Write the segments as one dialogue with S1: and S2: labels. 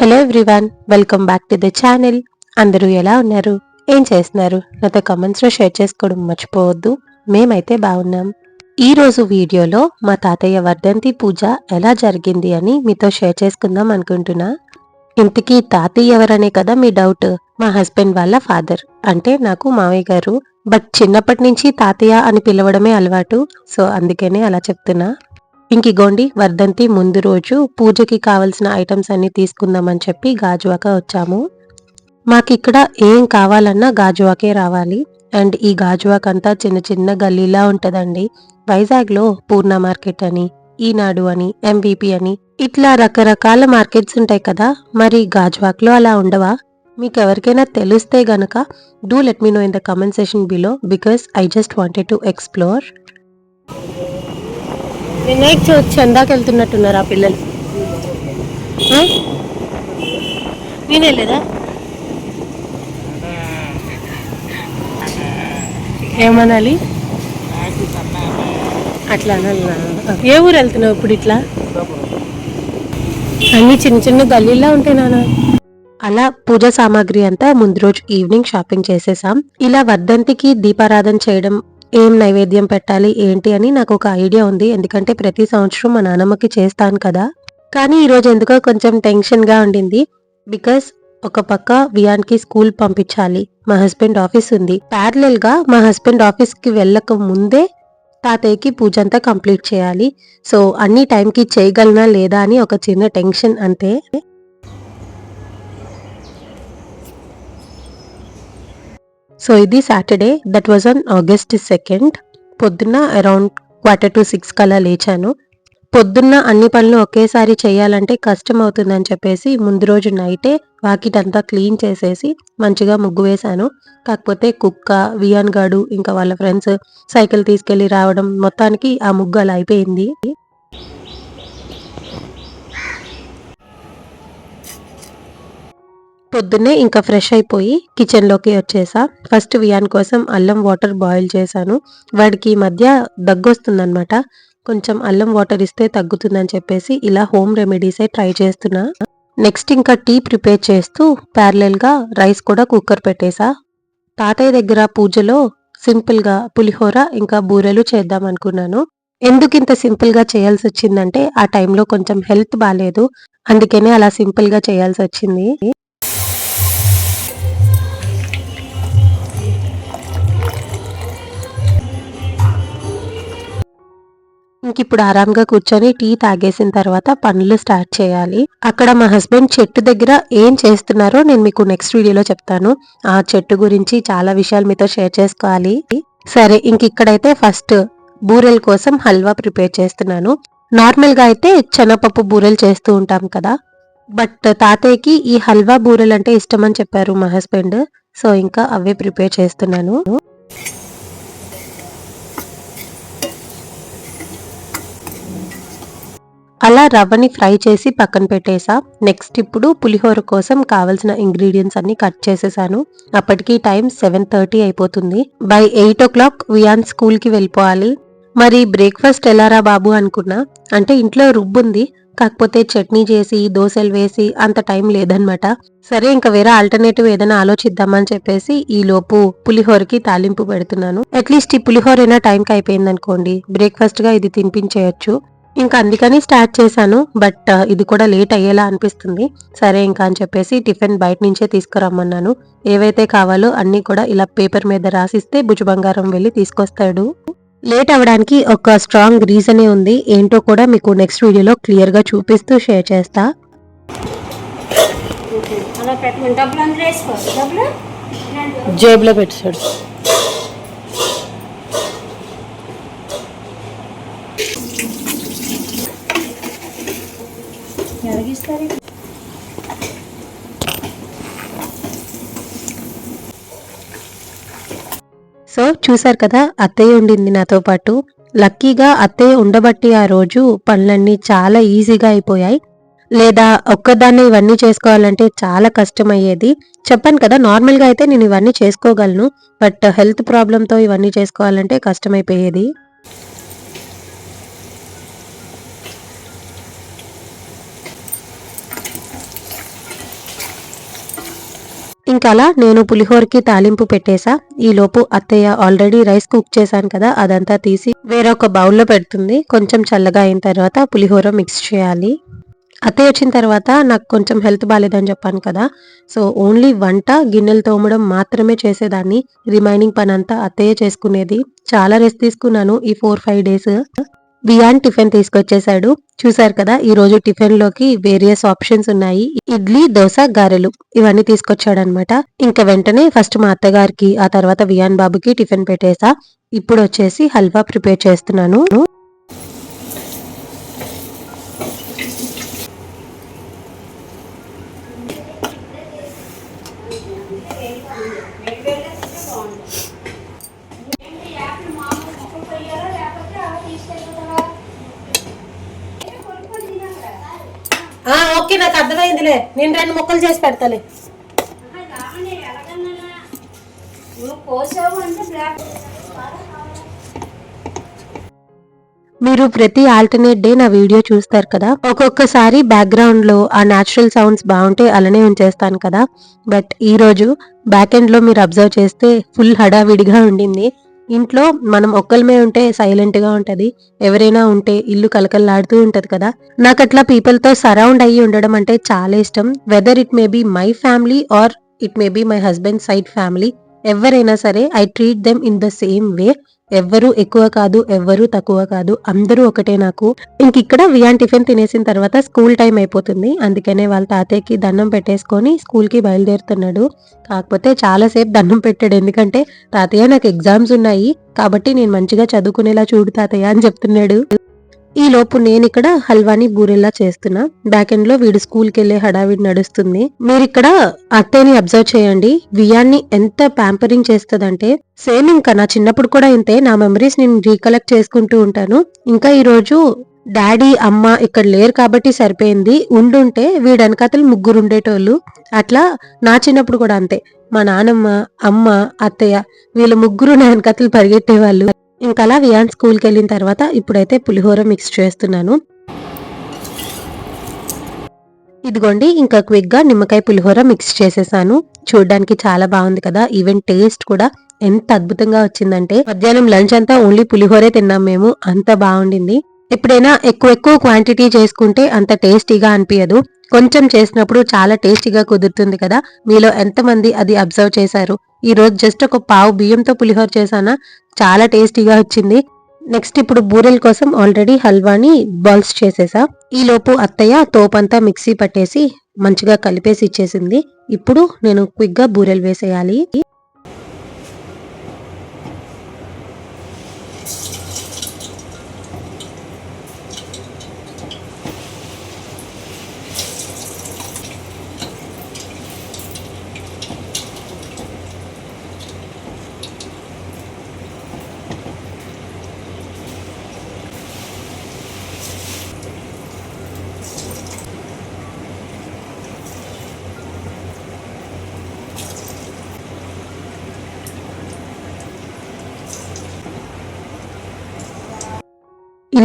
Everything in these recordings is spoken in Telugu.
S1: Hello everyone welcome back to the channel. అందరూ ఎలా ఉన్నారు? ఏం చేస్తున్నారు? నాతో కమెంట్స్లో షేర్ చేసుకోవడం మర్చిపోవద్దు. మేమైతే బాగున్నాం. ఈ రోజు వీడియోలో మా తాతయ్య వర్ధంతి పూజ ఎలా జరిగింది అని మీతో షేర్ చేసుకుందాం అనుకుంటున్నా. ఇంతకీ తాతయ్య ఎవరనే కదా మీ డౌట్ మా హస్బెండ్ వాళ్ళ ఫాదర్ అంటే నాకు మావయ్య గారు. బట్ చిన్నప్పటి నుంచి తాతయ్య అని పిలవడమే అలవాటు. సో అందుకనే అలా చెప్తున్నా. ఇంకిగోండి వర్ధంతి ముందు రోజు పూజకి కావలసిన ఐటమ్స్ అన్ని తీసుకుందామని చెప్పి గాజువాక వచ్చాము. మాకిక్కడ ఏం కావాలన్నా గాజువాకే రావాలి. అండ్ ఈ గాజువాక్ అంతా చిన్న చిన్న గల్లీలా ఉంటుందండి. వైజాగ్లో పూర్ణ మార్కెట్ అని ఈనాడు అని ఎంవిపి అని ఇట్లా రకరకాల మార్కెట్స్ ఉంటాయి కదా. మరి గాజువాక్లో అలా ఉండవా? మీకు ఎవరికైనా తెలిస్తే గనక do let me know in the comment session below because I just wanted to explore. Vinayak Chavithi చందాకి వెళ్తున్నట్టున్నారు ఆ పిల్లలు. ఆ? నేనే లేదా ఏమనాలి? అట్లా అనాలనా ఏ ఊరు వెళ్తున్నావు ఇప్పుడు ఇట్లా? అన్ని చిన్న చిన్న గల్లీలా ఉంటాయి నాన్న. అలా పూజ సామాగ్రి అంతా ముందు రోజు ఈవినింగ్ షాపింగ్ చేసేసాం. ఇలా వర్ధంతికి దీపారాధన చేయడం ఏం నైవేద్యం పెట్టాలి ఏంటి అని నాకు ఒక ఐడియా ఉంది. ఎందుకంటే ప్రతి సంవత్సరం మా నాన్నమ్మకి చేస్తాను కదా. కానీ ఈరోజు ఎందుకో కొంచెం టెన్షన్గా ఉండింది. బికాస్ ఒక పక్క వియాన్కి స్కూల్ పంపించాలి. మా హస్బెండ్ ఆఫీస్ ఉంది. ప్యారలల్గా మా హస్బెండ్ ఆఫీస్కి వెళ్ళక ముందే తాతయ్యకి పూజ అంతా కంప్లీట్ చేయాలి. సో అన్ని టైంకి చేయగలనా లేదా అని ఒక చిన్న టెన్షన్ అంతే. సో ఇది Saturday that was on August second పొద్దున్న అరౌండ్ క్వార్టర్ టు సిక్స్ కల్లా లేచాను. పొద్దున్న అన్ని పనులు ఒకేసారి చేయాలంటే కష్టం అవుతుందని చెప్పేసి ముందు రోజు నైటే వాకిటంతా క్లీన్ చేసేసి మంచిగా ముగ్గు వేశాను. కాకపోతే కుక్క వియాన్ గాడు ఇంకా వాళ్ళ ఫ్రెండ్స్ సైకిల్ తీసుకెళ్ళి రావడం మొత్తానికి ఆ ముగ్గు అలా అయిపోయింది. పొద్దున్నే ఇంకా ఫ్రెష్ అయిపోయి కిచెన్లోకి వచ్చేసా. ఫస్ట్ వియాన్ కోసం అల్లం వాటర్ బాయిల్ చేశాను. వాడికి ఈ మధ్య దగ్గొస్తుందనమాట కొంచెం అల్లం వాటర్ ఇస్తే తగ్గుతుందని చెప్పేసి ఇలా హోమ్ రెమెడీసే ట్రై చేస్తున్నా. నెక్స్ట్ ఇంకా టీ ప్రిపేర్ చేస్తూ ప్యారలెల్గా రైస్ కూడా కుక్కర్ పెట్టేసా. తాతయ్య దగ్గర పూజలో సింపుల్గా పులిహోర ఇంకా బూరెలు చేద్దాం అనుకున్నాను. ఎందుకు ఇంత సింపుల్గా చేయాల్సి వచ్చిందంటే ఆ టైంలో కొంచెం హెల్త్ బాగాలేదు అందుకనే అలా సింపుల్గా చేయాల్సి వచ్చింది. ఇంక ఇప్పుడు ఆరాంగా కూర్చొని టీ తాగేసిన తర్వాత పనులు స్టార్ట్ చేయాలి. అక్కడ మా హస్బెండ్ చెట్టు దగ్గర ఏం చేస్తున్నారో నేను మీకు నెక్స్ట్ వీడియోలో చెప్తాను. ఆ చెట్టు గురించి చాలా విషయాలు మీతో షేర్ చేసుకోవాలి. సరే ఇంక ఇక్కడైతే ఫస్ట్ బూరెల కోసం హల్వా ప్రిపేర్ చేస్తున్నాను. నార్మల్గా అయితే శనగపప్పు బూరెలు చేస్తూ ఉంటాం కదా. బట్ తాతయ్యకి ఈ హల్వా బూరెలు అంటే ఇష్టం అని చెప్పారు మా హస్బెండ్. సో ఇంకా అవే ప్రిపేర్ చేస్తున్నాను. అలా రవ్వని ఫ్రై చేసి పక్కన పెట్టేసా. నెక్స్ట్ ఇప్పుడు పులిహోర కోసం కావలసిన ఇంగ్రీడియంట్స్ అన్ని కట్ చేసేసాను. అప్పటికి టైం సెవెన్ థర్టీ అయిపోతుంది. By eight o'clock Vian స్కూల్కి వెళ్ళిపోవాలి. మరి బ్రేక్ఫాస్ట్ ఎలారా బాబు అనుకున్నా. అంటే ఇంట్లో రుబ్బుంది. కాకపోతే చట్నీ చేసి దోశలు వేసి అంత టైం లేదనమాట సరే ఇంకా వేరే ఆల్టర్నేటివ్ ఏదైనా ఆలోచిద్దామని చెప్పేసి ఈ లోపు పులిహోరకి తాలింపు పెడుతున్నాను. అట్లీస్ట్ ఈ పులిహోర అయినా టైంకి అయిపోయింది అనుకోండి బ్రేక్ఫాస్ట్గా ఇది తినిపించేయచ్చు. ఇంకా అందుకని స్టార్ట్ చేశాను బట్ ఇది కూడా లేట్ అయ్యేలా అనిపిస్తుంది. సరే ఇంకా అని చెప్పేసి టిఫిన్ బయట నుంచే తీసుకురమ్మన్నాను. ఏవైతే కావాలో అన్ని కూడా ఇలా పేపర్ మీద రాసిస్తే భుజ బంగారం వెళ్ళి తీసుకొస్తాడు. లేట్ అవ్వడానికి ఒక స్ట్రాంగ్ రీజనే ఉంది. ఏంటో కూడా మీకు నెక్స్ట్ వీడియోలో క్లియర్గా చూపిస్తూ షేర్ చేస్తా. జేబులో పెట్టాడు
S2: ఎలాగిస్తారు
S1: సో చూసారు కదా అత్తయ్య ఉండింది నాతో పాటు. లక్కీగా అత్తయ్య ఉండబట్టి ఆ రోజు పనులన్నీ చాలా ఈజీగా అయిపోయాయి. లేదా ఒక్కదాన్నే ఇవన్నీ చేసుకోవాలంటే చాలా కష్టమయ్యేది. చెప్పాను కదా నార్మల్గా అయితే నేను ఇవన్నీ చేసుకోగలను బట్ హెల్త్ ప్రాబ్లంతో ఇవన్నీ చేసుకోవాలంటే కష్టమైపోయేది. అలా నేను పులిహోరకి తాలింపు పెట్టేశా ఈలోపు అత్తయ్య ఆల్రెడీ రైస్ కుక్ చేశాను కదా అదంతా తీసి వేరొక బౌల్లో పెడుతుంది. కొంచెం చల్లగా అయిన తర్వాత పులిహోర మిక్స్ చేయాలి. అత్తయ్య వచ్చిన తర్వాత నాకు కొంచెం హెల్త్ బాగాలేదని చెప్పాను కదా సో ఓన్లీ వంట గిన్నెలు తోమడం మాత్రమే చేసేదాన్ని. రిమైనింగ్ పని అంతా అత్తయ్య చేసుకునేది. చాలా రెస్ట్ తీసుకున్నాను ఈ four five days. Vian tiffin తీసుకొచ్చేసాడు చూసారు కదా ఈ రోజు టిఫిన్లోకి వేరియస్ ఆప్షన్స్ ఉన్నాయి. ఇడ్లీ దోశ గారెలు ఇవన్నీ తీసుకొచ్చాడు అనమాట ఇంకా వెంటనే ఫస్ట్ మా అత్తగారికి ఆ తర్వాత వియాన్ బాబుకి టిఫిన్ పెట్టేసా. ఇప్పుడు వచ్చేసి హల్వా ప్రిపేర్ చేస్తున్నాను. ఓకే నాకు అర్థమైందిలే. నేను రెండు మొక్కలు చేసి పెడతాలే. మీరు ప్రతి ఆల్టర్నేట్ డే నా వీడియో చూస్తారు కదా? ఒక్కొక్కసారి బ్యాక్గ్రౌండ్లో ఆ న్యాచురల్ సౌండ్స్ బాగుంటే అలానే ఉంచేస్తాను కదా. బట్ ఈరోజు బ్యాక్ ఎండ్లో మీరు అబ్జర్వ్ చేస్తే ఫుల్ హడావిడిగా ఉండింది. ఇంట్లో మనం ఒక్కలమే ఉంటే సైలెంట్గా ఉంటది. ఎవరైనా ఉంటే ఇల్లు కలకల్లాడుతూ ఉంటది కదా. నాకు అట్లా పీపుల్తో సరౌండ్ అయ్యి ఉండడం అంటే చాలా ఇష్టం. Whether it may be my family or it may be my husband side family ఎవరైనా సరే I treat them in the same way ఎవ్వరు ఎక్కువ కాదు ఎవ్వరు తక్కువ కాదు అందరూ ఒకటే నాకు. ఇంక ఇక్కడ వియాన్ టిఫిన్ తినేసిన తర్వాత స్కూల్ టైం అయిపోతుంది. అందుకనే వాళ్ళ తాతయ్యకి దండం పెట్టేసుకొని స్కూల్కి బయలుదేరుతున్నాడు. కాకపోతే చాలా సేపు దండం పెట్టాడు. ఎందుకంటే తాతయ్య నాకు ఎగ్జామ్స్ ఉన్నాయి. కాబట్టి నేను మంచిగా చదువుకునేలా చూడు తాతయ్య అని చెప్తున్నాడు. ఈ లోపు నేను ఇక్కడ హల్వాని బూరెల్లా చేస్తున్నా. బ్యాక్ ఎండ్లో వీడు స్కూల్కి వెళ్ళే హడావిడి నడుస్తుంది. మీరు ఇక్కడ అత్తయ్యని అబ్జర్వ్ చేయండి. వియాన్ని ఎంత ప్యాంపరింగ్ చేస్తుందంటే సేమ్ ఇంకా నా చిన్నప్పుడు కూడా ఇంతే. నా మెమరీస్ నేను రీకలెక్ట్ చేసుకుంటూ ఉంటాను. ఇంకా ఈ రోజు డాడీ అమ్మ ఇక్కడ లేరు కాబట్టి సరిపోయింది. ఉండుంటే వీడనకతలు ముగ్గురు ఉండేటోళ్ళు. అట్లా నా చిన్నప్పుడు కూడా అంతే. మా నానమ్మ అమ్మ అత్తయ్య వీళ్ళ ముగ్గురు నా వెనకతలు పరిగెట్టేవాళ్ళు. ఇంకా అలా వియాన్ స్కూల్కి వెళ్ళిన తర్వాత ఇప్పుడైతే పులిహోర మిక్స్ చేస్తున్నాను. ఇదిగోండి ఇంకా క్విక్గా నిమ్మకాయ పులిహోర మిక్స్ చేసేసాను. చూడడానికి చాలా బాగుంది కదా ఈవెన్ టేస్ట్ కూడా ఎంత అద్భుతంగా వచ్చిందంటే మధ్యాహ్నం లంచ్ అంతా ఓన్లీ పులిహోరే తిన్నాం మేము అంత బాగుండింది. ఎప్పుడైనా ఎక్కువ ఎక్కువ క్వాంటిటీ చేసుకుంటే అంత టేస్టీగా అనిపించదు కొంచెం చేసినప్పుడు చాలా టేస్టీగా కుదురుతుంది కదా. మీలో ఎంతమంది అది అబ్జర్వ్ చేశారు? ఈ రోజు జస్ట్ ఒక పావు బియ్యంతో పులిహోర చేశానా? చాలా టేస్టీగా వచ్చింది. నెక్స్ట్ ఇప్పుడు బూరెల కోసం ఆల్రెడీ హల్వాని బాల్స్ చేసేసా. ఈలోపు అత్తయ్య తోపంతా మిక్సీ పట్టేసి మంచిగా కలిపేసి ఇచ్చేసింది. ఇప్పుడు నేను క్విక్గా బూరెలు వేసేయాలి.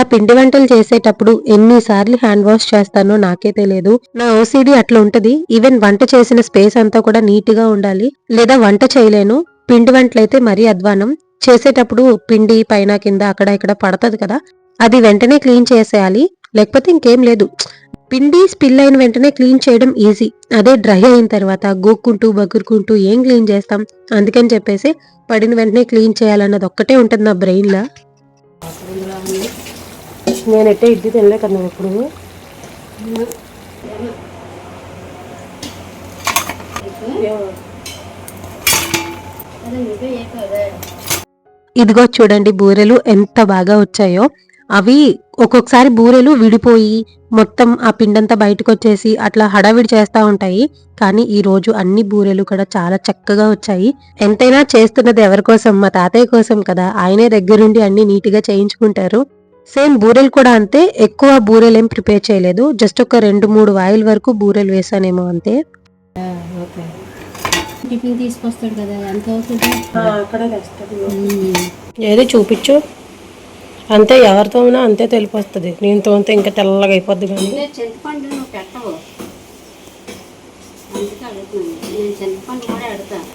S1: ఇలా పిండి వంటలు చేసేటప్పుడు ఎన్నిసార్లు హ్యాండ్ వాష్ చేస్తానో నాకే తెలియదు. నా ఓసిడి అట్లా ఉంటది. ఈవెన్ వంట చేసిన స్పేస్ అంతా కూడా నీట్గా ఉండాలి. లేదా వంట చేయలేను. పిండి వంటలైతే మరీ అధ్వానం. చేసేటప్పుడు పిండి పైన కింద అక్కడ ఇక్కడ పడతది కదా. అది వెంటనే క్లీన్ చేసేయాలి. లేకపోతే ఇంకేం లేదు. పిండి స్పిల్ అయిన వెంటనే క్లీన్ చేయడం ఈజీ. అదే డ్రై అయిన తర్వాత గోక్కుంటూ బగురుకుంటూ ఏం క్లీన్ చేస్తాం? అందుకని చెప్పేసి పడిన వెంటనే క్లీన్ చేయాలన్నది ఒక్కటే ఉంటుంది నా బ్రెయిన్లో. లా నేనైతే ఇడ్లీ తినలే కదా ఇప్పుడు ఇదిగో చూడండి బూరెలు ఎంత బాగా వచ్చాయో. అవి ఒక్కొక్కసారి బూరెలు విడిపోయి మొత్తం ఆ పిండంతా బయటకు వచ్చేసి అట్లా హడావిడి చేస్తూ ఉంటాయి. కానీ ఈ రోజు అన్ని బూరెలు కూడా చాలా చక్కగా వచ్చాయి. ఎంతైనా చేస్తున్నది ఎవరి కోసం? మా తాతయ్య కోసం కదా. ఆయనే దగ్గరుండి అన్ని నీట్గా చేయించుకుంటారు. సేమ్ బూరెలు కూడా అంతే ఎక్కువ బూరెలు ఏం ప్రిపేర్ చేయలేదు. జస్ట్ ఒక రెండు మూడు వాయిల్ వరకు బూరెలు వేసానేమో అంతే.
S2: టిఫిన్ తీసుకొస్తాడు కదా ఎంత అవుతుంది
S1: ఏది చూపించు. అంతే ఎవరితో ఉన్నా అంతే తెలిపొస్తుంది. నేను తోమితే ఇంకా తెల్లగా అయిపోద్ది కానీ.
S2: చింతపండు నువ్వు పెట్టవు అందుకే అడుగుతున్నాను. నేను చింతపండు కూడా అడుగుతాను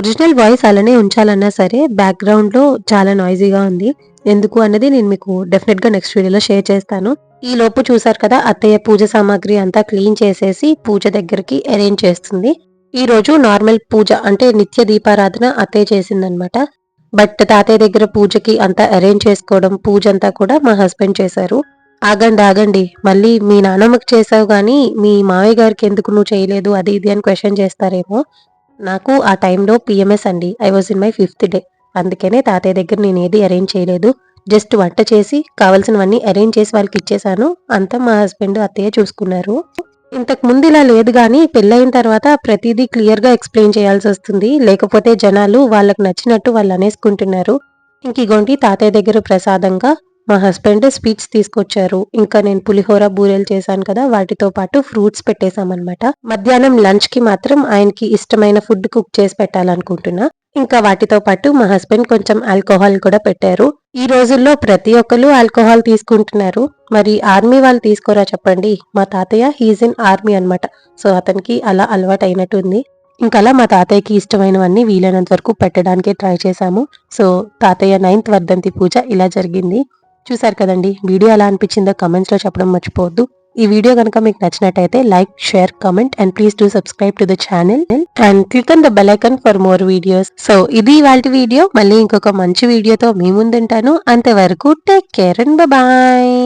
S1: ఒరిజినల్ వాయిస్ అలానే ఉంచాలన్నా సరే బ్యాక్గ్రౌండ్లో చాలా నాయిజీగా ఉంది. ఎందుకు అన్నది నేను మీకు డెఫినెట్గా నెక్స్ట్ వీడియోలో షేర్ చేస్తాను. ఈ లోపు చూసారు కదా అత్తయ్య పూజ సామాగ్రి అంతా క్లీన్ చేసేసి పూజ దగ్గరికి అరేంజ్ చేస్తుంది. ఈ రోజు నార్మల్ పూజ అంటే నిత్య దీపారాధన అత్తయ్య చేసిందనమాట. బట్ తాతయ్య దగ్గర పూజకి అంతా అరేంజ్ చేసుకోవడం పూజ అంతా కూడా మా హస్బెండ్ చేశారు. ఆగండి ఆగండి మళ్ళీ మీ నాన్నమ్మకి చేసావు కానీ మీ మావయ్య గారికి ఎందుకు నువ్వు చేయలేదు అది ఇది అని క్వశ్చన్ చేస్తారేమో. నాకు ఆ టైంలో పిఎంఎస్ అండి. I was in my fifth day. అందుకనే తాతయ్య దగ్గర నేను ఏది అరేంజ్ చేయలేదు. జస్ట్ వంట చేసి కావాల్సినవన్నీ అరేంజ్ చేసి వాళ్ళకి ఇచ్చేసాను అంతా మా హస్బెండ్ అత్తయ్య చూసుకున్నారు. ఇంతకు ముందు ఇలా లేదు కానీ పెళ్ళైన తర్వాత ప్రతిదీ క్లియర్గా ఎక్స్ప్లెయిన్ చేయాల్సి వస్తుంది. లేకపోతే జనాలు వాళ్ళకు నచ్చినట్టు వాళ్ళు అనేసుకుంటున్నారు. ఇంక ఇగోండి తాతయ్య దగ్గర ప్రసాదంగా మా హస్బెండ్ స్వీట్స్ తీసుకొచ్చారు. ఇంకా నేను పులిహోర బూరెలు చేశాను కదా వాటితో పాటు ఫ్రూట్స్ పెట్టేశామన్నమాట. మధ్యాహ్నం లంచ్కి మాత్రం ఆయనకి ఇష్టమైన ఫుడ్ కుక్ చేసి పెట్టాలనుకుంటున్నా. ఇంకా వాటితో పాటు మా హస్బెండ్ కొంచెం ఆల్కహాల్ కూడా పెట్టారు. ఈ రోజుల్లో ప్రతి ఒక్కరు ఆల్కహాల్ తీసుకుంటున్నారు. మరి ఆర్మీ వాళ్ళు తీసుకోరా చెప్పండి? మా తాతయ్య హీజ్ ఇన్ ఆర్మీ అనమాట సో అతనికి అలా అలవాటు అయినట్టుంది ఇంకా అలా మా తాతయ్యకి ఇష్టమైనవన్నీ వీలైనంత వరకు పెట్టడానికి ట్రై చేశాము. సో తాతయ్య నైన్త్ వర్ధంతి పూజ ఇలా జరిగింది. చూసారు కదండి? వీడియో ఎలా అనిపించిందో కమెంట్స్లో చెప్పడం మర్చిపోవద్దు. ఈ వీడియో కనుక మీకు నచ్చినట్టయితే like share comment and please do subscribe to the channel and click on the bell icon for more videos so ఇది ఇవాళ వీడియో. మళ్ళీ ఇంకొక మంచి వీడియోతో మీ ముందుంటాను. అంతవరకు టేక్ కేర్ అండ్ బాయ్